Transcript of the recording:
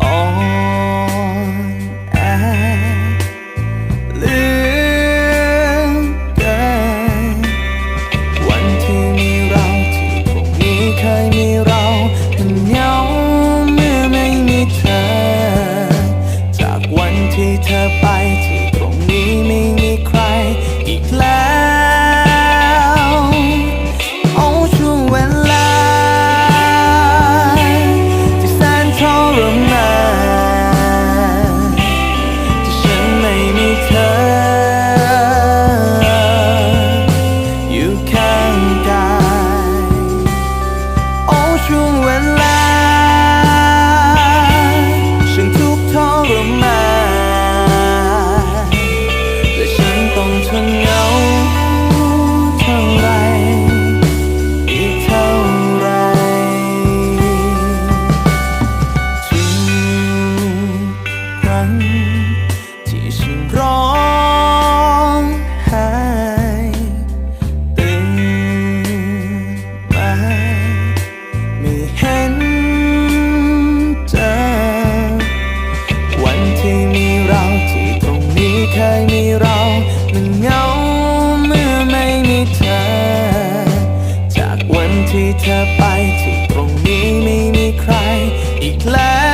อ่อนแอเหลือเกินวันที่มีเราที่พรุ่นี้เคยมีเรามันเหงาเมื่อไม่มีเธอ จากวันที่เธอไปที่ เคยมีเรามันเงาเมื่อไม่มีเธอ จากวันที่เธอไปที่ตรงนี้ไม่มีใครอีกแล้ว